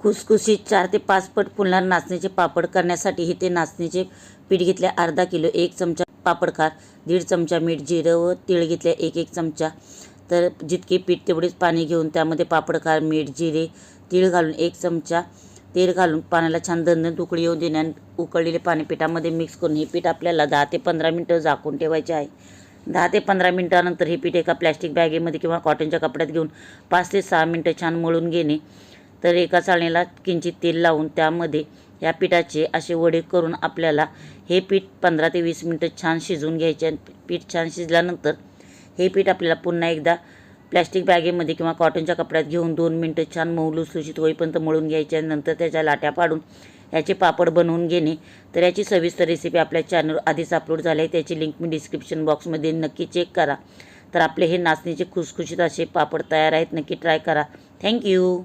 खुसखुशीत चार ते पाच पट फुलणार नाचणीचे पापड करण्यासाठी इथे नाचणीचे पीठ घेतले अर्धा किलो एक चमचा पापडखार दीड चमचा मीठ जिरं व तीळ घेतले एक एक चमचा. तर जितके पीठ तेवढेच पाणी घेऊन त्यामध्ये पापडखार मीठ जिरे तीळ घालून एक चमचा तेल घालून पाण्याला छान दणदण उकळी येऊ देण्या उकळलेले पाणी पिठामध्ये मिक्स करून हे पीठ आपल्याला दहा ते पंधरा मिनटं झाकून ठेवायचे आहे. दहा ते पंधरा मिनटानंतर हे पीठ एका प्लॅस्टिक बॅगेमध्ये किंवा कॉटनच्या कपड्यात घेऊन पाच ते सहा मिनटं छान मळून घेणे. तर एका चाळणीला किंचित तेल लावून त्यामध्ये या पिठाचे असे वडे करून आपल्याला हे पीठ पंधरा ते वीस मिनटं छान शिजवून घ्यायचे पीठ छान शिजल्यानंतर हे पीठ आपल्याला पुन्हा एकदा प्लॅस्टिक बॅगेमध्ये किंवा कॉटनच्या कपड्यात घेऊन दोन मिनटं छान मऊ लुसलुशीत होईपर्यंत मळून घ्यायचे नंतर त्याच्या लाट्या पाडून याचे पापड बनवून घेणे. तर याची सविस्तर रेसिपी आपल्या चॅनलवर आधीच अपलोड झाली आहे. त्याची लिंक मी डिस्क्रिप्शन बॉक्समध्ये नक्की चेक करा. तर आपले हे नाचणीचे खुसखुशीत असे पापड तयार आहेत. नक्की ट्राय करा. थँक्यू